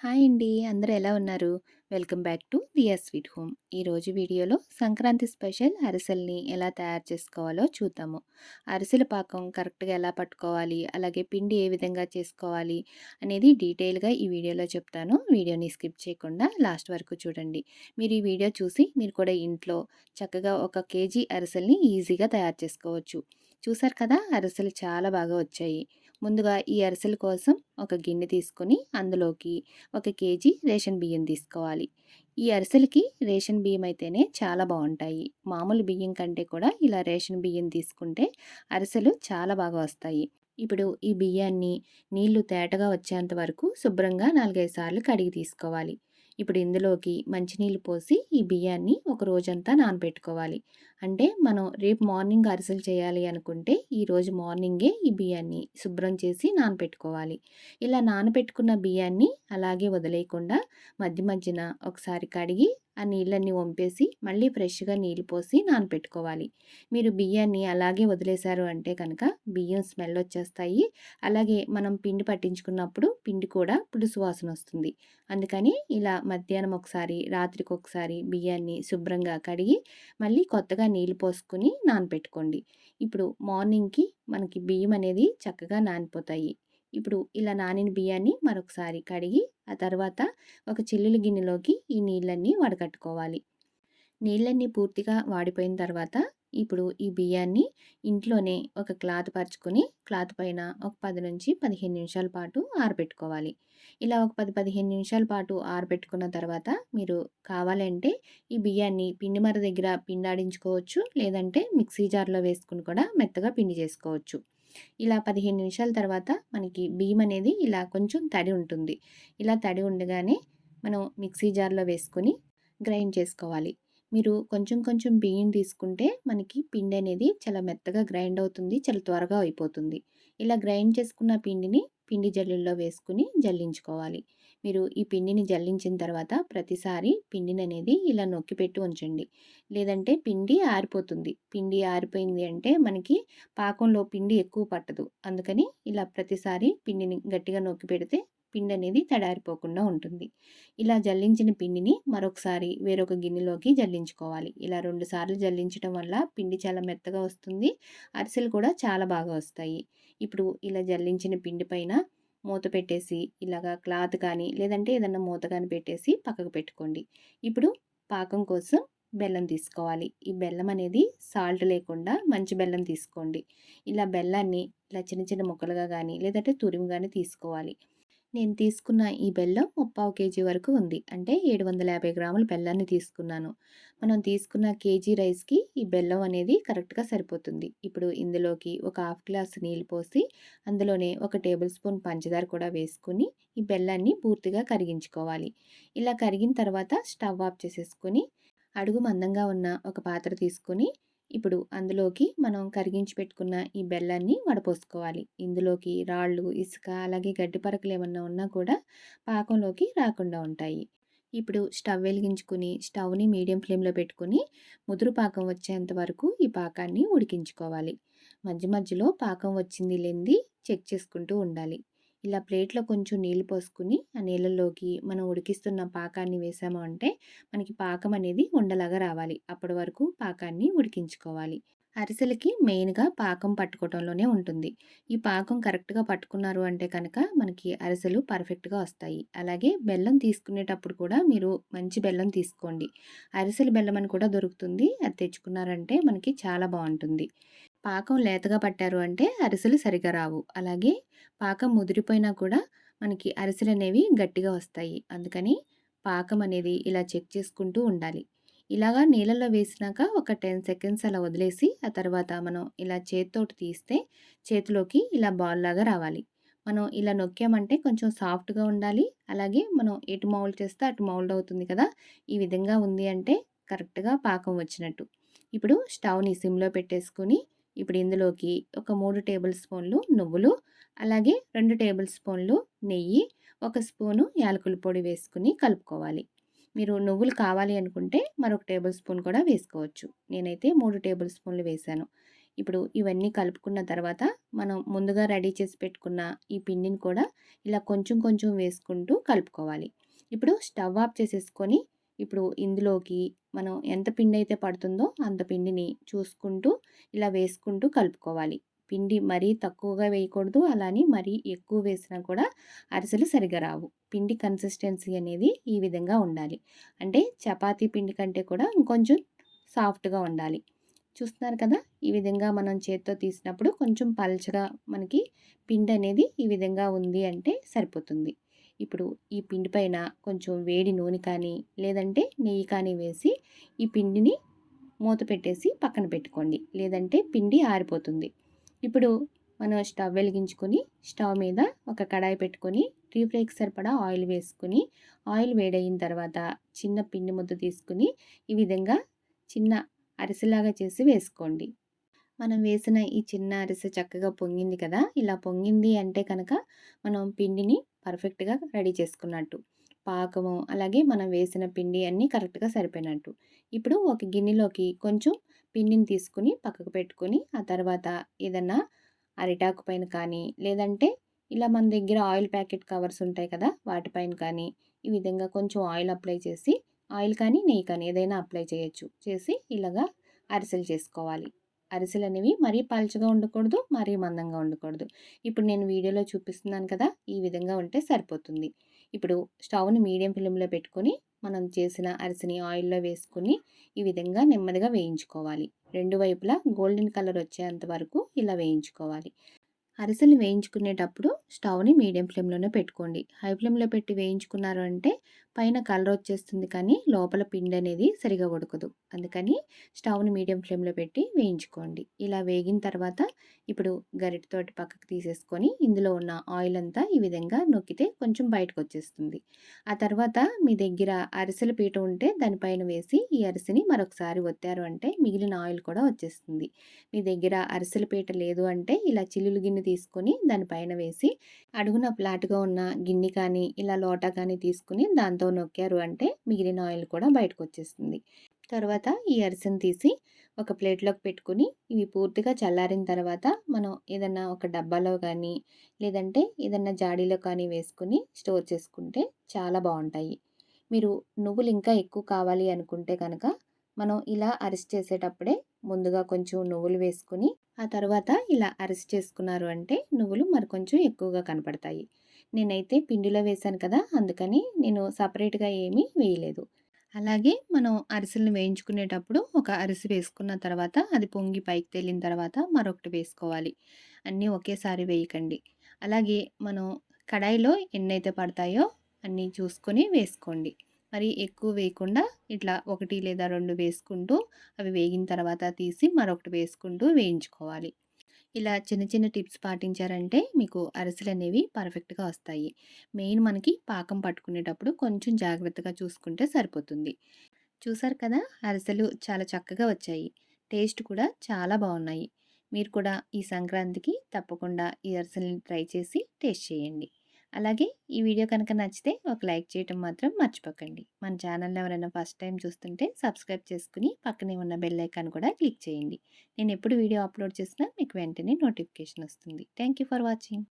Hi అండి. అందరూ ఎలా ఉన్నారు? Welcome back to Diya sweet home. ఈరోజు వీడియోలో సంక్రాంతి స్పెషల్ అరిసెల్ని ఎలా తయారు చేసుకోవాలో చూద్దాము. అరిసెల పాకం కరెక్ట్గా ఎలా పట్టుకోవాలి? అలాగే పిండి ఏ విధంగా చేసుకోవాలి? అనేది డీటెయిల్గా ఈ వీడియోలో చెప్తాను. వీడియోని స్కిప్ చేయకుండా లాస్ట్ వరకు చూడండి. మీరు ఈ వీడియో చూసి మీరు కూడా ఇంట్లో చక్కగా ఒక కేజీ అరిసెల్ని ఈజీగా తయారు చేసుకోవచ్చు. చూసారు కదా? అరిసెలు చాలా బాగా వచ్చాయి. ముందుగా ఈ అరిసెల కోసం ఒక గిన్నె తీసుకొని అందులోకి ఒక కేజీ రేషన్ బియ్యం తీసుకోవాలి. ఈ అరిసెలకి రేషన్ బియ్యం అయితేనే చాలా బాగుంటాయి. మామూలు బియ్యం కంటే కూడా ఇలా రేషన్ బియ్యం తీసుకుంటే అరిసెలు చాలా బాగా వస్తాయి. ఇప్పుడు ఈ బియ్యాన్ని నీళ్ళు తేటగా వచ్చేంత వరకు శుభ్రంగా నాలుగైదు సార్లు కడిగి తీసుకోవాలి. ఇప్పుడు ఇందులోకి మంచినీళ్ళు పోసి ఈ బియ్యాన్ని ఒక రోజంతా నానబెట్టుకోవాలి. అంటే మనం రేపు మార్నింగ్ అరిసెలు చేయాలి అనుకుంటే ఈరోజు మార్నింగే ఈ బియ్యాన్ని శుభ్రం చేసి నానబెట్టుకోవాలి ఇలా నానబెట్టుకున్న బియ్యాన్ని అలాగే వదిలేయకుండా మధ్య మధ్యన ఒకసారి కడిగి ఆ నీళ్ళన్నీ వంపేసి మళ్ళీ ఫ్రెష్గా నీళ్ళు పోసి నానపెట్టుకోవాలి. మీరు బియ్యాన్ని అలాగే వదిలేశారు అంటే కనుక బియ్యం స్మెల్ వచ్చేస్తాయి. అలాగే మనం పిండి పట్టించుకున్నప్పుడు పిండి కూడా పులుసు వాసన వస్తుంది. అందుకని ఇలా మధ్యాహ్నం ఒకసారి రాత్రికి ఒకసారి బియ్యాన్ని శుభ్రంగా కడిగి మళ్ళీ కొత్తగా నీళ్ళు పోసుకుని నానపెట్టుకోండి. ఇప్పుడు మార్నింగ్కి మనకి బియ్యం అనేది చక్కగా నానిపోతాయి. ఇప్పుడు ఇలా నానిన బియ్యాన్ని మరొకసారి కడిగి ఆ తర్వాత ఒక చిల్లుల గిన్నెలోకి ఈ నీళ్ళన్నీ వడకట్టుకోవాలి. నీళ్ళన్నీ పూర్తిగా వాడిపోయిన తర్వాత ఇప్పుడు ఈ బియ్యాన్ని ఇంట్లోనే ఒక క్లాత్ పరుచుకొని క్లాత్ పైన ఒక పది నుంచి పదిహేను నిమిషాల పాటు ఆరబెట్టుకోవాలి. ఇలా ఒక పది పదిహేను నిమిషాల పాటు ఆరబెట్టుకున్న తర్వాత మీరు కావాలంటే ఈ బియ్యాన్ని పిండి మర దగ్గర పిండాడించుకోవచ్చు లేదంటే మిక్సీ జార్లో వేసుకుని కూడా మెత్తగా పిండి చేసుకోవచ్చు. ఇలా పదిహేను నిమిషాల తర్వాత మనకి బియ్యం అనేది ఇలా కొంచెం తడి ఉంటుంది. ఇలా తడి ఉండగానే మనం మిక్సీ జార్లో వేసుకొని గ్రైండ్ చేసుకోవాలి. మీరు కొంచెం కొంచెం బియ్యం తీసుకుంటే మనకి పిండి అనేది చాలా మెత్తగా గ్రైండ్ అవుతుంది చాలా త్వరగా అయిపోతుంది. ఇలా గ్రైండ్ చేసుకున్న పిండిని పిండి జల్లుల్లో వేసుకుని జల్లించుకోవాలి. మీరు ఈ పిండిని జల్లించిన తర్వాత ప్రతిసారి పిండిని అనేది ఇలా నొక్కి పెట్టి ఉంచండి. లేదంటే పిండి ఆరిపోతుంది. పిండి ఆరిపోయింది అంటే మనకి పాకంలో పిండి ఎక్కువ పట్టదు. అందుకని ఇలా ప్రతిసారి పిండిని గట్టిగా నొక్కి పెడితే పిండి అనేది తడారిపోకుండా ఉంటుంది. ఇలా జల్లించిన పిండిని మరొకసారి వేరొక గిన్నెలోకి జల్లించుకోవాలి. ఇలా రెండు సార్లు జల్లించడం వల్ల పిండి చాలా మెత్తగా వస్తుంది అరిసెలు కూడా చాలా బాగా వస్తాయి. ఇప్పుడు ఇలా జల్లించిన పిండి పైన మూత పెట్టేసి ఇలాగా క్లాత్ కానీ లేదంటే ఏదన్నా మూత కానీ పెట్టేసి పక్కకు పెట్టుకోండి. ఇప్పుడు పాకం కోసం బెల్లం తీసుకోవాలి. ఈ బెల్లం అనేది సాల్ట్ లేకుండా మంచి బెల్లం తీసుకోండి. ఇలా బెల్లాన్ని ఇలా చిన్న చిన్న ముక్కలుగా కానీ లేదంటే తురిమి కానీ తీసుకోవాలి. నేను తీసుకున్న ఈ బెల్లం ముప్పావు కేజీ వరకు ఉంది. అంటే ఏడు వందల యాభై గ్రాముల బెల్లాన్ని తీసుకున్నాను. మనం తీసుకున్న కేజీ రైస్కి ఈ బెల్లం అనేది కరెక్ట్గా సరిపోతుంది. ఇప్పుడు ఇందులోకి ఒక హాఫ్ గ్లాస్ నీళ్ళు పోసి అందులోనే ఒక టేబుల్ స్పూన్ పంచదార కూడా వేసుకుని ఈ బెల్లాన్ని పూర్తిగా కరిగించుకోవాలి. ఇలా కరిగిన తర్వాత స్టవ్ ఆఫ్ చేసేసుకొని అడుగు మందంగా ఉన్న ఒక పాత్ర తీసుకొని ఇప్పుడు అందులోకి మనం కరిగించి పెట్టుకున్న ఈ బెల్లాన్ని వడపోసుకోవాలి. ఇందులోకి రాళ్ళు ఇసుక అలాగే గడ్డి పరకలు ఏమన్నా ఉన్నా కూడా పాకంలోకి రాకుండా ఉంటాయి. ఇప్పుడు స్టవ్ వెలిగించుకుని స్టవ్ని మీడియం ఫ్లేమ్లో పెట్టుకుని ముదురు పాకం వచ్చేంత వరకు ఈ పాకాన్ని ఉడికించుకోవాలి. మధ్య మధ్యలో పాకం వచ్చింది లేనిది చెక్ చేసుకుంటూ ఉండాలి. ఇలా ప్లేట్లో కొంచెం నీళ్ళు పోసుకుని ఆ నీళ్ళలోకి మనం ఉడికిస్తున్న పాకాన్ని వేసాము అంటే మనకి పాకం అనేది ఉండలాగా రావాలి. అప్పటి వరకు పాకాన్ని ఉడికించుకోవాలి. అరిసెలకి మెయిన్గా పాకం పట్టుకోవడంలోనే ఉంటుంది. ఈ పాకం కరెక్ట్గా పట్టుకున్నారు అంటే కనుక మనకి అరిసెలు పర్ఫెక్ట్గా వస్తాయి. అలాగే బెల్లం తీసుకునేటప్పుడు కూడా మీరు మంచి బెల్లం తీసుకోండి. అరిసెలు బెల్లం అని కూడా దొరుకుతుంది. అది తెచ్చుకున్నారంటే మనకి చాలా బాగుంటుంది. పాకం లేతగా పట్టారు అంటే అరిసెలు సరిగా రావు. అలాగే పాకం ముదిరిపోయినా కూడా మనకి అరిసెలు అనేవి గట్టిగా వస్తాయి. అందుకని పాకం అనేది ఇలా చెక్ చేసుకుంటూ ఉండాలి. ఇలాగా నీళ్ళల్లో వేసినాక ఒక టెన్ సెకండ్స్ అలా వదిలేసి ఆ తర్వాత మనం ఇలా చేతితోటి తీస్తే చేతిలోకి ఇలా బాల్ లాగా రావాలి. మనం ఇలా నొక్కామంటే కొంచెం సాఫ్ట్గా ఉండాలి. అలాగే మనం ఎటు మౌల్డ్ చేస్తే అటు మౌల్డ్ అవుతుంది కదా! ఈ విధంగా ఉంది అంటే కరెక్ట్గా పాకం వచ్చినట్టు. ఇప్పుడు స్టవ్ని సిమ్లో పెట్టేసుకొని ఇప్పుడు ఇందులోకి ఒక మూడు టేబుల్ స్పూన్లు నువ్వులు అలాగే రెండు టేబుల్ స్పూన్లు నెయ్యి ఒక స్పూను యాలకుల పొడి వేసుకుని కలుపుకోవాలి. మీరు నువ్వులు కావాలి అనుకుంటే మరొక టేబుల్ స్పూన్ కూడా వేసుకోవచ్చు. నేనైతే మూడు టేబుల్ స్పూన్లు వేశాను. ఇప్పుడు ఇవన్నీ కలుపుకున్న తర్వాత మనం ముందుగా రెడీ చేసి పెట్టుకున్న ఈ పిండిని కూడా ఇలా కొంచెం కొంచెం వేసుకుంటూ కలుపుకోవాలి. ఇప్పుడు స్టవ్ ఆఫ్ చేసేసుకొని ఇప్పుడు ఇందులోకి మనం ఎంత పిండి అయితే పడుతుందో అంత పిండిని చూసుకుంటూ ఇలా వేసుకుంటూ కలుపుకోవాలి. పిండి మరీ తక్కువగా వేయకూడదు అలానే మరీ ఎక్కువ వేసినా కూడా అరిసెలు సరిగా రావు. పిండి కన్సిస్టెన్సీ అనేది ఈ విధంగా ఉండాలి. అంటే చపాతీ పిండి కంటే కూడా ఇంకొంచెం సాఫ్ట్గా ఉండాలి. చూస్తున్నారు కదా ఈ విధంగా మనం చేత్తో తీసినప్పుడు కొంచెం పల్చగా మనకి పిండి అనేది ఈ విధంగా ఉంది అంటే సరిపోతుంది. ఇప్పుడు ఈ పిండి పైన కొంచెం వేడి నూనె కానీ లేదంటే నెయ్యి కానీ వేసి ఈ పిండిని మూత పెట్టేసి పక్కన పెట్టుకోండి. లేదంటే పిండి ఆరిపోతుంది. ఇప్పుడు మనం స్టవ్ వెలిగించుకొని స్టవ్ మీద ఒక కడాయి పెట్టుకొని టీ ఫ్రైకి సరిపడా ఆయిల్ వేసుకుని ఆయిల్ వేడైన తర్వాత చిన్న పిండి ముద్ద తీసుకుని ఈ విధంగా చిన్న అరిసెలాగా చేసి వేసుకోండి. మనం వేసిన ఈ చిన్న అరిసె చక్కగా పొంగింది కదా? ఇలా పొంగింది అంటే కనుక మనం పిండిని పర్ఫెక్ట్గా రెడీ చేసుకున్నట్టు. పాకము అలాగే మనం వేసిన పిండి అన్నీ కరెక్ట్గా సరిపోయినట్టు. ఇప్పుడు ఒక గిన్నెలోకి కొంచెం పిండిని తీసుకుని పక్కకు పెట్టుకొని ఆ తర్వాత ఏదన్నా అరిటాకు పైన కానీ లేదంటే ఇలా మన దగ్గర ఆయిల్ ప్యాకెట్ కవర్స్ ఉంటాయి కదా వాటిపైన కానీ ఈ విధంగా కొంచెం ఆయిల్ అప్లై చేసి ఆయిల్ కానీ నెయ్యి కానీ ఏదైనా అప్లై చేయొచ్చు. చేసి ఇలాగా అరిసెలు చేసుకోవాలి. అరిసెలు అనేవి మరీ పలుచగా ఉండకూడదు మరీ మందంగా ఉండకూడదు. ఇప్పుడు నేను వీడియోలో చూపిస్తున్నాను కదా ఈ విధంగా ఉంటే సరిపోతుంది. ఇప్పుడు స్టవ్ని మీడియం ఫ్లేమ్లో పెట్టుకొని మనం చేసిన అరిసెని ఆయిల్లో వేసుకుని ఈ విధంగా నెమ్మదిగా వేయించుకోవాలి. రెండు వైపులా గోల్డెన్ కలర్ వచ్చేంత వరకు ఇలా వేయించుకోవాలి. అరిసెలు వేయించుకునేటప్పుడు స్టవ్ని మీడియం ఫ్లేమ్లోనే పెట్టుకోండి. హై ఫ్లేమ్లో పెట్టి వేయించుకున్నారు అంటే పైన కలర్ వచ్చేస్తుంది కానీ లోపల పిండి అనేది సరిగా ఉడకదు. అందుకని స్టవ్ని మీడియం ఫ్లేమ్లో పెట్టి వేయించుకోండి. ఇలా వేగిన తర్వాత ఇప్పుడు గరిటతోటి పక్కకు తీసేసుకొని ఇందులో ఉన్న ఆయిల్ అంతా ఈ విధంగా నొక్కితే కొంచెం బయటకు వచ్చేస్తుంది. ఆ తర్వాత మీ దగ్గర అరిసెల పీట ఉంటే దానిపైన వేసి ఈ అరిసెని మరొకసారి ఒత్తారు అంటే మిగిలిన ఆయిల్ కూడా వచ్చేస్తుంది. మీ దగ్గర అరిసెల పీట లేదు అంటే ఇలా చిల్లులు గిన్నె తీసుకొని దానిపైన వేసి అడుగున ఫ్లాట్గా ఉన్న గిన్నె కానీ ఇలా లోటా కానీ తీసుకుని దాంతో నొక్కారు అంటే మిగిలిన ఆయిల్ కూడా బయటకు వచ్చేస్తుంది తర్వాత ఈ అరిసెను తీసి ఒక ప్లేట్లోకి పెట్టుకుని ఇవి పూర్తిగా చల్లారిన తర్వాత మనం ఏదన్నా ఒక డబ్బాలో కానీ లేదంటే ఏదన్నా జాడీలో కానీ వేసుకుని స్టోర్ చేసుకుంటే చాలా బాగుంటాయి. మీరు నువ్వులు ఇంకా ఎక్కువ కావాలి అనుకుంటే కనుక మనం ఇలా అరెస్ట్ చేసేటప్పుడే ముందుగా కొంచెం నువ్వులు వేసుకుని ఆ తర్వాత ఇలా అరెస్ట్ చేసుకున్నారు అంటే నువ్వులు మరి కొంచెం ఎక్కువగా కనపడతాయి. నేనైతే పిండిలో వేశాను కదా అందుకని నేను సపరేట్గా ఏమీ వేయలేదు. అలాగే మనం అరిసెలను వేయించుకునేటప్పుడు ఒక అరిసి వేసుకున్న తర్వాత అది పొంగి పైకి తేలిన తర్వాత మరొకటి వేసుకోవాలి. అన్నీ ఒకేసారి వేయకండి. అలాగే మనం కడాయిలో ఎన్నైతే పడతాయో అన్నీ చూసుకొని వేసుకోండి. మరి ఎక్కువ వేయకుండా ఇట్లా ఒకటి లేదా రెండు వేసుకుంటూ అవి వేగిన తర్వాత తీసి మరొకటి వేసుకుంటూ వేయించుకోవాలి. ఇలా చిన్న చిన్న టిప్స్ పాటించారంటే మీకు అరిసెలు అనేవి పర్ఫెక్ట్గా వస్తాయి. మెయిన్ మనకి పాకం పట్టుకునేటప్పుడు కొంచెం జాగ్రత్తగా చూసుకుంటే సరిపోతుంది. చూసారు కదా అరిసెలు చాలా చక్కగా వచ్చాయి. టేస్ట్ కూడా చాలా బాగున్నాయి. మీరు కూడా ఈ సంక్రాంతికి తప్పకుండా ఈ అరిసెల్ని ట్రై చేసి టేస్ట్ చేయండి. అలాగే ఈ వీడియో కనుక నచ్చితే ఒక లైక్ చేయటం మాత్రం మర్చిపోకండి. మన ఛానల్లో ఎవరైనా ఫస్ట్ టైం చూస్తుంటే సబ్స్క్రైబ్ చేసుకుని పక్కనే ఉన్న బెల్ ఐకాన్ కూడా క్లిక్ చేయండి. నేను ఎప్పుడు వీడియో అప్లోడ్ చేసినా మీకు వెంటనే నోటిఫికేషన్ వస్తుంది. Thank for watching.